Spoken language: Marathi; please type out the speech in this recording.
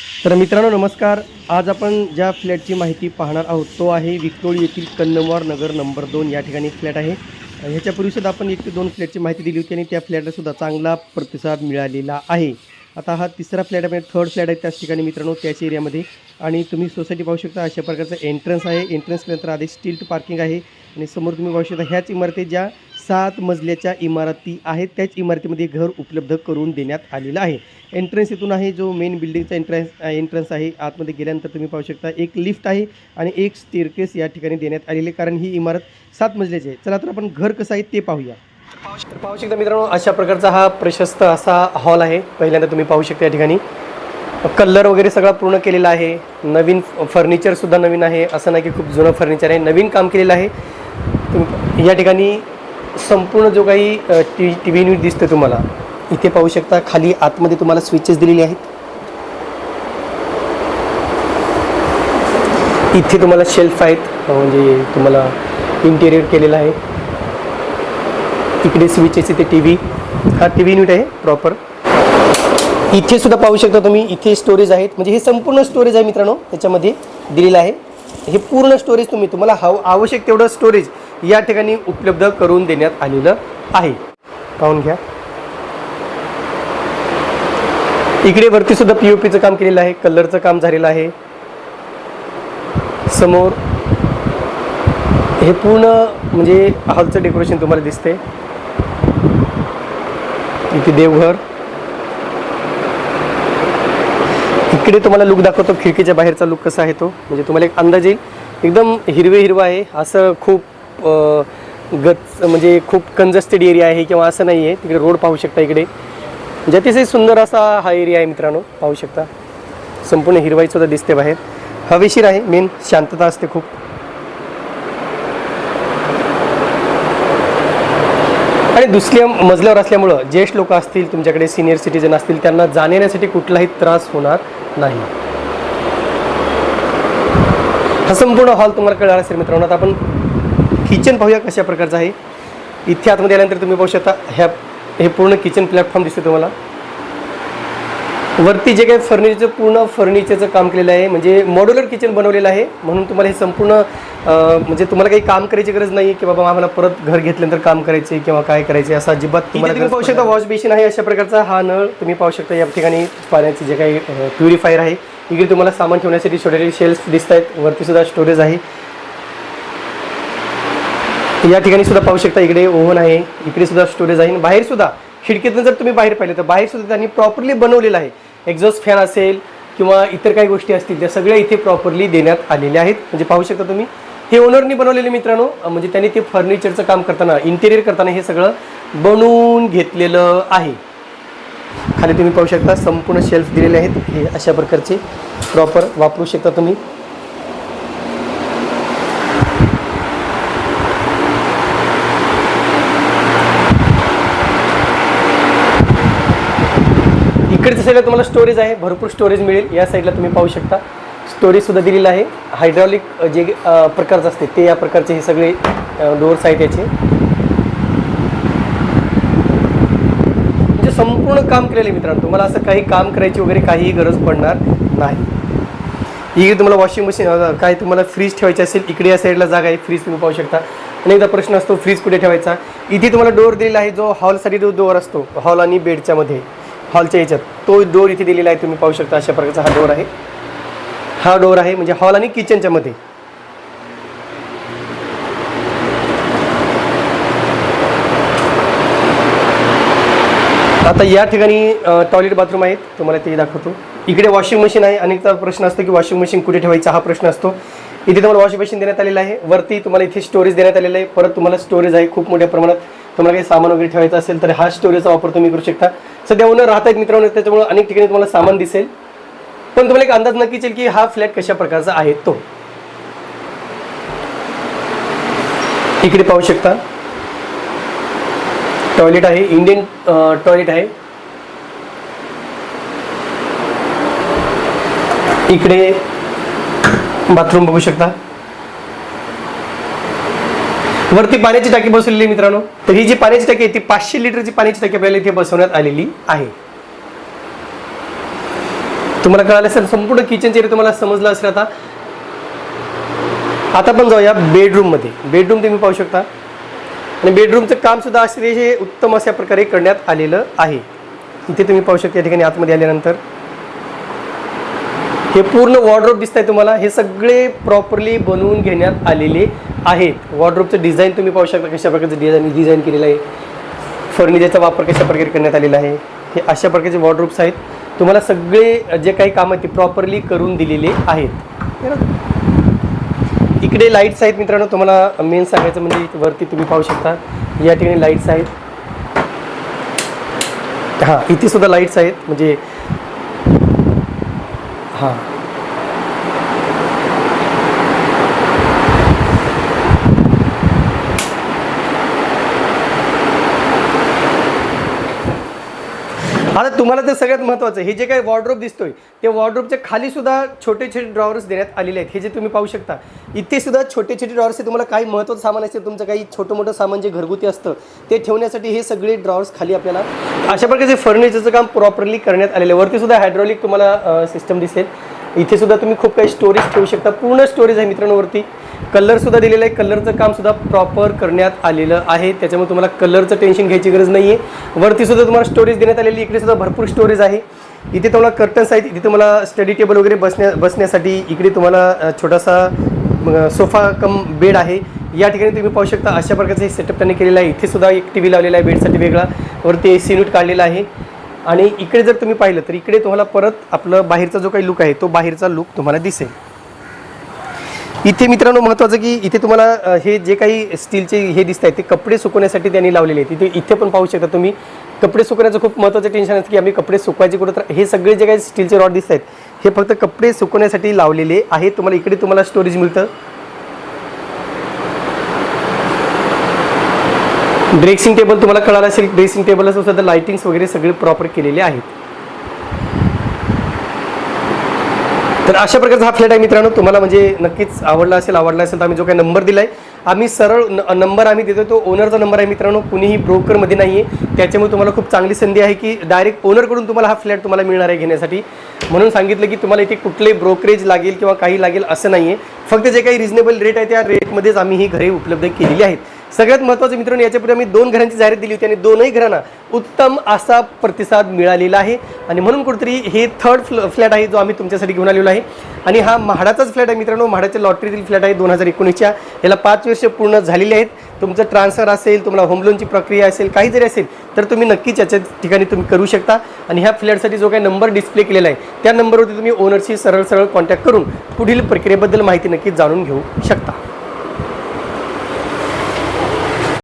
तर मित्रांनो नमस्कार. आज आपण ज्या फ्लॅटची माहिती पाहणार आहोत तो आहे विक्टोळी येथील कन्नमवार नगर नंबर दोन. या ठिकाणी फ्लॅट आहे. ह्याच्यापूर्वी सुद्धा आपण एक ते दोन फ्लॅटची माहिती दिली होती आणि त्या फ्लॅटला सुद्धा चांगला प्रतिसाद मिळालेला आहे. आता हा तिसरा फ्लॅट आहे थर्ड फ्लॅट आहे त्याच ठिकाणी मित्रांनो त्याच एरियामध्ये. आणि तुम्ही सोसायटी पाहू शकता अशा प्रकारचं एंट्रन्स आहे. एंट्रन्सनंतर आधी स्टील पार्किंग आहे. आणि समोर तुम्ही पाहू शकता ह्याच इमारती ज्या सात मजल्याच्या इमारती आहेत. त्याच इमारतीमध्ये घर उपलब्ध करून देण्यात आलेलं आहे. एंट्रन्स इथून आहे जो मेन बिल्डिंगचा एंट्रन्स एंट्रन्स आहे. आतमध्ये गेल्यानंतर तुम्ही पाहू शकता एक लिफ्ट आहे आणि एक स्टेअरकेस या ठिकाणी देण्यात आलेली आहे. कारण ही इमारत सात मजल्याची आहे. चला तर आपण घर कसं आहे ते पाहूया. पाहू शकता मित्रांनो अशा प्रकारचा हा प्रशस्त असा हॉल आहे. पहिल्यांदा तुम्ही पाहू शकता या ठिकाणी. कलर वगैरे सगळा पूर्ण केलेला आहे. नवीन फर्निचरसुद्धा नवीन आहे. असं नाही की खूप जुनं फर्निचर आहे. नवीन काम केलेलं आहे. या ठिकाणी संपूर्ण जो काही टी टी व्ही न्यूज दिसतं तुम्हाला इथे पाहू शकता खाली आतमध्ये तुम्हाला स्विचेस दिलेले आहेत. इथे तुम्हाला शेल्फ आहेत म्हणजे तुम्हाला इंटेरियर केलेलं आहे. इकडे स्विचेस इथे टी व्ही हा टी व्ही युनिट आहे प्रॉपर इथे सुद्धा पाहू शकता तुम्ही इथे स्टोरेज आहेत. म्हणजे हे संपूर्ण स्टोरेज आहे मित्रांनो त्याच्यामध्ये दिलेलं आहे. हे पूर्ण स्टोरेज तुम्ही तुम्हाला हवं आवश्यक तेवढं स्टोरेज या ठिकाणी उपलब्ध करून देण्यात आलेलं आहे. पाहून घ्या. इकडे वरती सुद्धा पी ओ पीचं काम केलेलं आहे कलरचं काम झालेलं आहे. समोर हे पूर्ण म्हणजे हॉलचं डेकोरेशन तुम्हाला दिसते. इथे देवघर. इकडे तुम्हाला लुक दाखवतो खिडकीच्या बाहेरचा लुक कसा आहे तो. म्हणजे तुम्हाला एक अंदाज येईल एकदम हिरवे हिरवा आहे. असं खूप गच म्हणजे खूप कंजस्टेड एरिया आहे किंवा असं नाही आहे तिकडे रोड पाहू शकता इकडे. म्हणजे अतिशय सुंदर असा हा एरिया आहे मित्रांनो. पाहू शकता. संपूर्ण हिरवाई सुद्धा दिसते बाहेर. हवेशीर आहे. मेन शांतता असते खूप. आणि दुसऱ्या मजल्यावर असल्यामुळं ज्येष्ठ लोक असतील तुमच्याकडे सिनियर सिटीजन असतील त्यांना जाण्यासाठी कुठलाही त्रास होणार नाही. हा संपूर्ण हॉल तुम्हाला कळणार असेल मित्रांनो. आता आपण किचन पाहूया कशा प्रकारचं आहे. इथे आतमध्ये आल्यानंतर तुम्ही पाहू शकता ह्या हे पूर्ण किचन प्लॅटफॉर्म दिसतो तुम्हाला. वरती जे काही फर्निचरचं पूर्ण फर्निचरचं काम केलेलं आहे म्हणजे मॉड्युलर किचन बनवलेलं आहे म्हणून तुम्हाला हे संपूर्ण म्हणजे तुम्हाला काही काम करायची गरज नाही की बाबा आम्हाला परत घर घेतल्यानंतर काम करायचे किंवा काय करायचे असं अजिबात तुम्हाला तुम्ही पाहू शकता वॉश बेसिन आहे अशा प्रकारचा हा नळ तुम्ही पाहू शकता या ठिकाणी पाण्याचे जे काही प्युरिफायर आहे. इकडे तुम्हाला सामान ठेवण्यासाठी छोटे शेल्फ दिसत आहेत वरती सुद्धा स्टोरेज आहे. या ठिकाणी सुद्धा पाहू शकता इकडे ओव्हन आहे इकडे सुद्धा स्टोरेज आहे. आणि बाहेर सुद्धा खिडकीतून जर तुम्ही बाहेर पाहिले तर बाहेर सुद्धा त्यांनी प्रॉपरली बनवलेलं आहे. एक्झॉस्ट फॅन असेल किंवा इतर काही गोष्टी असतील त्या सगळ्या इथे प्रॉपरली देण्यात आलेल्या आहेत. म्हणजे पाहू शकता तुम्ही हे ओनरनी बनवलेले मित्रांनो म्हणजे त्यांनी ते फर्निचरचं काम करताना इंटेरियर करताना हे सगळं बनवून घेतलेलं आहे. खाली तुम्ही पाहू शकता संपूर्ण शेल्फ दिलेले आहेत. हे अशा प्रकारचे प्रॉपर वापरू शकता तुम्ही. इकडच्या साईडला तुम्हाला स्टोरेज आहे. भरपूर स्टोरेज मिळेल. या साईडला तुम्ही पाहू शकता. स्टोरेजसुद्धा दिलेलं आहे. हायड्रॉलिक जे प्रकारचं असते ते या प्रकारचे हे सगळे डोअर्स आहेत याचे. म्हणजे संपूर्ण काम केलेलं आहे मित्रांनो. तुम्हाला असं काही काम करायची वगैरे काहीही गरज पडणार नाही. इकडे तुम्हाला वॉशिंग मशीन काय तुम्हाला फ्रीज ठेवायचे असेल इकडे या साईडला जागा आहे फ्रीज तुम्ही पाहू शकता. अनेकदा प्रश्न असतो फ्रीज कुठे ठेवायचा? इथे तुम्हाला डोअर दिलेला आहे जो हॉलसाठी जो डोअर असतो हॉल आणि बेडच्यामध्ये हॉलच्या याच्यात. तो डोअर इथे दिलेला आहे तुम्ही पाहू शकता अशा प्रकारचा हा डोअर आहे. हा डोअर आहे म्हणजे हॉल आणि किचनच्या मध्ये. आता या ठिकाणी टॉयलेट बाथरूम आहेत तुम्हाला ते दाखवतो. इकडे वॉशिंग मशीन आहे अनेकदा प्रश्न असतो की वॉशिंग मशीन कुठे ठेवायचा हा प्रश्न असतो. इथे तुम्हाला वॉशिंग मशीन देण्यात आलेलं आहे. वरती तुम्हाला इथे स्टोरेज देण्यात आलेलं आहे. परत तुम्हाला स्टोरेज आहे खूप मोठ्या प्रमाणात. तुम्हाला काही सामान वगैरे ठेवायचं असेल तर हा स्टोरेजचा वापर तुम्ही करू शकता. सध्या उन्हा राहत आहेत मित्रांनो त्याच्यामुळे अनेक ठिकाणी तुम्हाला सामान दिसेल. पण तुम्हाला एक अंदाज नक्कीच येईल की हा फ्लॅट कशा प्रकारचा आहे तो. इकडे पाहू शकता. टॉयलेट आहे इंडियन टॉयलेट आहे. इकडे बाथरूम बघू शकता. वरती पाण्याची टाकी बसवलेली आहे मित्रांनो. तर ही जी पाण्याची टाकी आहे ती पाचशे लिटरची पाण्याची टाकी आपल्याला इथे बसवण्यात आलेली आहे. तुम्हाला कळालं असेल संपूर्ण किचनचे एरिया तुम्हाला समजलं असेल आता. आता पण जाऊया बेडरूममध्ये बेडरूम तुम्ही पाहू शकता. आणि बेडरूमचं काम सुद्धा अतिशय उत्तम अशा प्रकारे करण्यात आलेलं आहे. इथे तुम्ही पाहू शकता या ठिकाणी आतमध्ये आल्यानंतर. हे पूर्ण वॉर्ड्रोब दिसत आहे तुम्हाला. हे सगळे प्रॉपरली बनवून घेण्यात आलेले आहेत. वॉर्ड्रोबचं डिझाईन तुम्ही पाहू शकता कशा प्रकारचं डिझाईन डिझाईन केलेलं आहे. फर्निचरचा वापर कशा प्रकारे करण्यात आलेला आहे. हे अशा प्रकारचे वॉर्ड्रोब्स आहेत. तुम्हाला सगळे जे काही कामं आहेत ते प्रॉपरली करून दिलेले आहेत. इकडे लाईट्स आहेत मित्रांनो. तुम्हाला मेन सांगायचं म्हणजे वरती तुम्ही पाहू शकता. या ठिकाणी लाईट्स आहेत. हां इथे सुद्धा लाईट्स आहेत. म्हणजे हां आता तुम्हाला तर सगळ्यात महत्त्वाचं हे जे काही वॉर्ड्रोब दिसतोय ते वॉर्ड्रोबच्या खाली सुद्धा छोटे छोटे ड्रॉवर्स देण्यात आलेले आहेत. हे जे तुम्ही पाहू शकता इथे सुद्धा छोटे छोटे ड्रॉवर्स तुम्हाला काही महत्त्वाचं सामान असेल तुमचं काही छोटं मोठं सामान जे घरगुती असतं ते ठेवण्यासाठी हे सगळे ड्रॉवर्स खाली आपल्याला अशा प्रकारचे फर्निचरचं काम प्रॉपरली करण्यात आलेलं आहे. वरती सुद्धा हायड्रॉलिक तुम्हाला सिस्टम दिसेल. इथे सुद्धा तुम्ही खूप काही स्टोरेज ठेवू शकता. पूर्ण स्टोरेज आहे मित्रांनो वरती. कलर दिलेलं आहे. कलरचं कामसुद्धा प्रॉपर करण्यात आलेलं आहे. त्याच्यामुळे तुम्हाला कलरचं टेन्शन घ्यायची गरज नाही आहे वरती सुद्धा तुम्हाला स्टोरेज देण्यात आलेली इकडे सुद्धा भरपूर स्टोरेज आहे. इथे तुम्हाला कर्टन्स आहेत. इथे तुम्हाला स्टडी टेबल वगैरे बसण्या बसण्यासाठी इकडे तुम्हाला छोटासा सोफा कम बेड आहे. या ठिकाणी तुम्ही पाहू शकता अशा प्रकारचं हे सेटअप त्यांनी केलेलं आहे. इथे सुद्धा एक टी व्ही लावलेला आहे. बेडसाठी वेगळा. वरती ए सी काढलेला आहे. आणि इकडे जर तुम्ही पाहिलं तर इकडे तुम्हाला परत आपलं बाहेरचा जो काही लुक आहे तो बाहेरचा लुक तुम्हाला दिसेल. इथे मित्रांनो महत्त्वाचं की इथे तुम्हाला हे जे काही स्टीलचे हे दिसत आहेत ते कपडे सुकवण्यासाठी त्यांनी लावलेले आहेत. इथे इथे पण पाहू शकता तुम्ही. कपडे सुकवण्याचं खूप महत्त्वाचं टेन्शन असतं की आम्ही कपडे सुकवायचे कुठं तर हे सगळे जे काही स्टीलचे रॉड दिसत आहेत हे फक्त कपडे सुकवण्यासाठी लावलेले आहेत. तुम्हाला इकडे तुम्हाला स्टोरेज मिळतं. ड्रेसिंग टेबल तुम्हाला कळालं असेल ड्रेसिंग टेबल सुद्धा लाइटिंग्स वगैरे सगळे प्रॉपर केलेले आहेत. तर अशा प्रकारचा हा फ्लॅट आहे मित्रांनो. तुम्हाला म्हणजे नक्कीच आवडला असेल आवडला असेल तर आम्ही जो काही नंबर दिला आहे आम्ही सरळ न- नंबर आम्ही देतो तो ओनरचा नंबर आहे मित्रांनो. कुणीही ब्रोकरमध्ये नाही आहे त्याच्यामुळे तुम्हाला खूप चांगली संधी आहे की डायरेक्ट ओनरकडून तुम्हाला हा फ्लॅट तुम्हाला मिळणार आहे घेण्यासाठी. म्हणून सांगितलं की तुम्हाला इथे कुठले ब्रोकरेज लागेल किंवा काही लागेल असं नाही आहे फक्त जे काही रिजनेबल रेट आहे त्या रेटमध्येच आम्ही ही घरे उपलब्ध केलेली आहेत. सगळ्यात महत्त्वाचं मित्रांनो याच्यापूर्वी आम्ही दोन घरांची जाहिरात दिली होती आणि दोनही घरांना उत्तम असा प्रतिसाद मिळालेला आहे. आणि म्हणून कुठेतरी हे थर्ड फ्ल फ्लॅट आहे जो आम्ही तुमच्यासाठी घेऊन आलेलो आहे. आणि हा म्हाडाचाच फ्लॅट आहे मित्रांनो. म्हाडाच्या लॉटरीतील फ्लॅट आहे दोन हजार एकोणीसच्या. याला पाच वर्ष पूर्ण झालेली आहेत. तुमचं ट्रान्सफर असेल तुम्हाला होम लोनची प्रक्रिया असेल काही जरी असेल तर तुम्ही नक्कीच याच्या ठिकाणी तुम्ही करू शकता. आणि ह्या फ्लॅटसाठी जो काही नंबर डिस्प्ले केलेला आहे त्या नंबरवरती तुम्ही ओनरशी सरळ सरळ कॉन्टॅक्ट करून पुढील प्रक्रियेबद्दल माहिती नक्कीच जाणून घेऊ शकता.